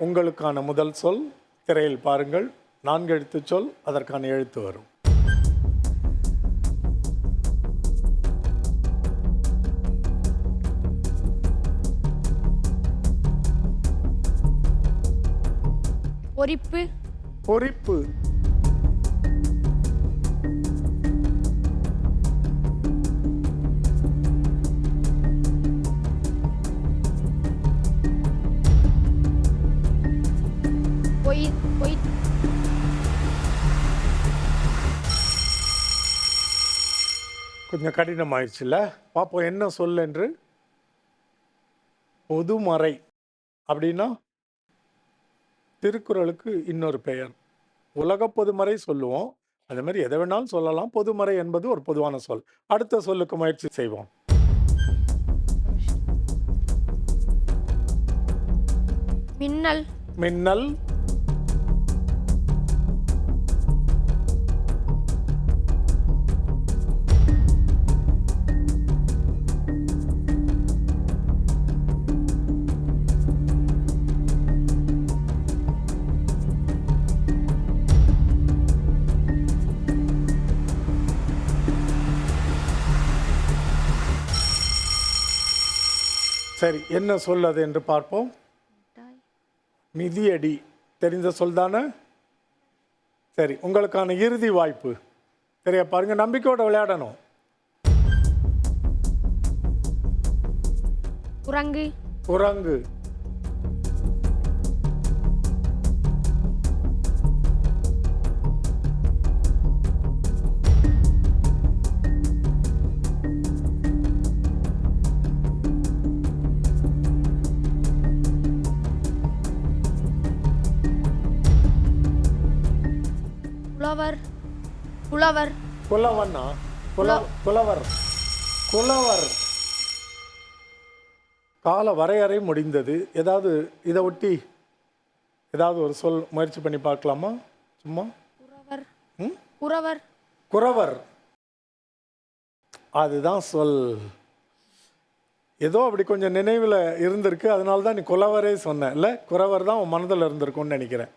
உங்களுக்கான முதல் சொல் திரையில் பாருங்கள். நான்கு எழுத்து சொல் அதற்கான எழுத்து வரும். பொரிப்பு பொறிப்பு. பொய் கொஞ்சம் கடினமாயிடுச்சுல்ல? பார்ப்போம் என்ன சொல் என்று? பொதுமறை அப்படின்னா திருக்குறளுக்கு இன்னொரு பெயர். உலக பொதுமறை சொல்லுவோம். அதே மாதிரி எதை வேணாலும் சொல்லலாம். பொதுமறை என்பது ஒரு பொதுவான சொல். அடுத்த சொல்லுக்கு முயற்சி செய்வோம். மின்னல். மின்னல். சரி என்ன சொல் அது என்று பார்ப்போம். மிதியடி. தெரிந்த சொல் தானே? சரி உங்களுக்கான இறுதி வாய்ப்பு. சரியா பாருங்க நம்பிக்கையோட விளையாடணும். குரங்கு. குரங்கு. புலவர் புலவர். குலவண்ணா குல குலவர் குலவர் கால வரையறை முடிந்தது. ஏதாவது இதை ஒட்டி ஏதாவது ஒரு சொல் முயற்சி பண்ணி பார்க்கலாமா? சும்மா? குறவர் குறவர் குறவர். அதுதான் சொல். ஏதோ அப்படி கொஞ்சம் நினைவில் இருந்திருக்கு. அதனால தான் நீ குலவரே சொன்ன. இல்லை குறவர் தான் உன் மனதில் இருந்திருக்கும்னு நினைக்கிறேன்.